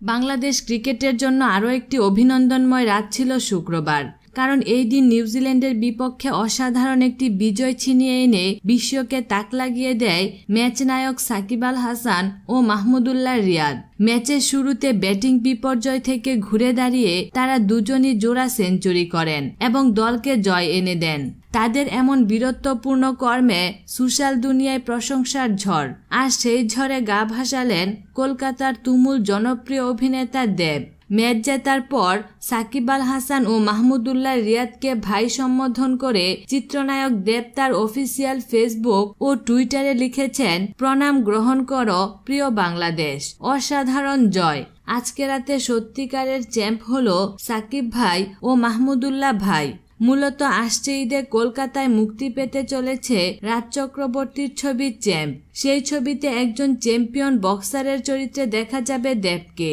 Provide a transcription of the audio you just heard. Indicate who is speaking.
Speaker 1: বাংলাদেশ ক্রিকেটের জন্য আরও একটি অভিনন্দনময় রাত ছিল শুক্রবার। কারণ এই দিন নিউজিল্যান্ডের বিপক্ষে অসাধারণ একটি বিজয় ছিনিয়ে এনে বিশ্বকে তাক লাগিয়ে দেয় ম্যাচ নায়ক সাকিব আল হাসান ও মাহমুদুল্লাহ রিয়াদ। ম্যাচের শুরুতে ব্যাটিং বিপর্যয় থেকে ঘুরে দাঁড়িয়ে তারা দুজনই জোড়া সেঞ্চুরি করেন এবং দলকে জয় এনে দেন। তাদের এমন বীরত্বপূর্ণ কর্মে সোশ্যাল দুনিয়ায় প্রশংসার ঝড়। আর সেই ঝড়ে গা ভাসালেন কলকাতার তুমুল জনপ্রিয় অভিনেতা দেব। ম্যাচ জেতার পর সাকিব আল হাসান ও মাহমুদুল্লাহ রিয়াদকে ভাই সম্বোধন করে চিত্রনায়ক দেব তার অফিসিয়াল ফেসবুক ও টুইটারে লিখেছেন, প্রণাম গ্রহণ করো, প্রিয় বাংলাদেশ। অসাধারণ জয়। আজকে রাতে সত্যিকারের চ্যাম্প হল সাকিব ভাই ও মাহমুদুল্লাহ ভাই। মূলত আসছে ঈদে কলকাতায় মুক্তি পেতে চলেছে রাজ চক্রবর্তীর ছবি চ্যাম্প। সেই ছবিতে একজন চ্যাম্পিয়ন বক্সারের চরিত্রে দেখা যাবে দেবকে।